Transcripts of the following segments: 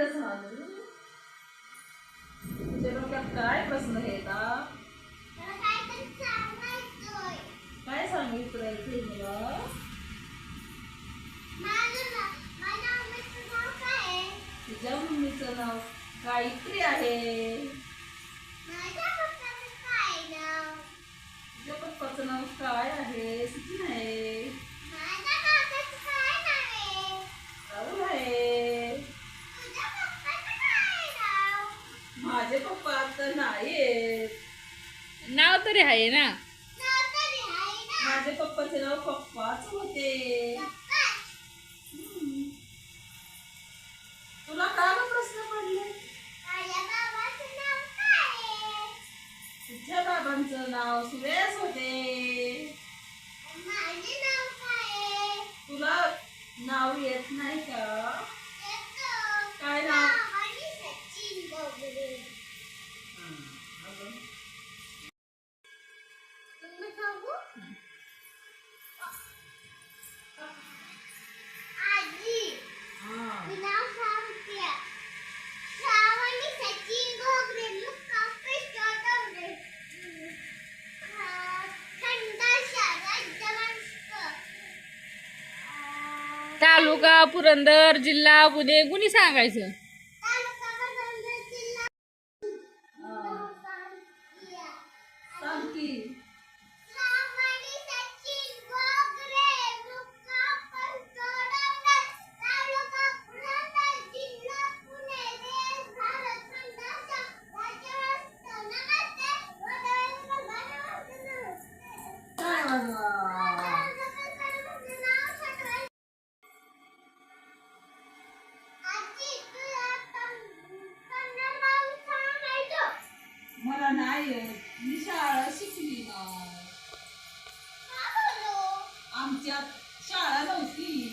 झालं तुझ्या डोक्यात काय प्रश्न येतात काय सांगितलं इथे मला? तुझ्या मम्मीचं नाव गायत्री आहे तुझ्या पप्पाचं नाव काय आहे सचिन आहे राहुल आहे माझे नाही नाव तरी आहे ना? माझ्या पप्पाचे नाव पप्पाच होते. हम्म. तुला का ग प्रश्न पडले? तुझ्या बाबांचं नाव सुरेश. तालुका पुरंदर जिल्हा पुणे कुणी सांगायचं? मला नाही येत. मी शाळा शिकली नाही आमच्यात शाळा नव्हती.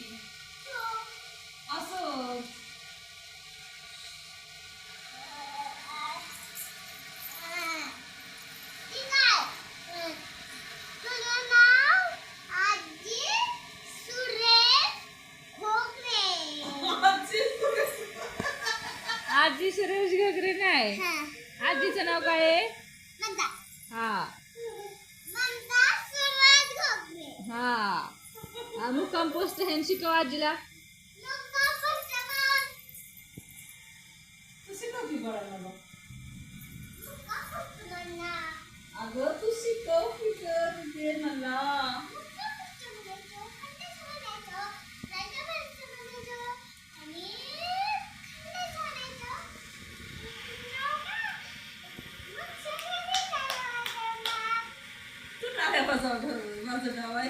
असं. आजी सुरेश घगरे नाही. आजीचं नाव काय आहे? हा. हा. हा, मुक्काम पोस्ट हे शिकव आजीला. अगं तू शिकव की कर दे मला माझं ठरवलं. माझं नाव आहे.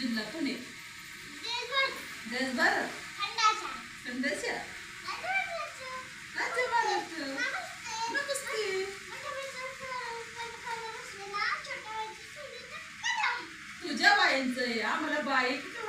जिल्हा पुणे. देश तुझ्या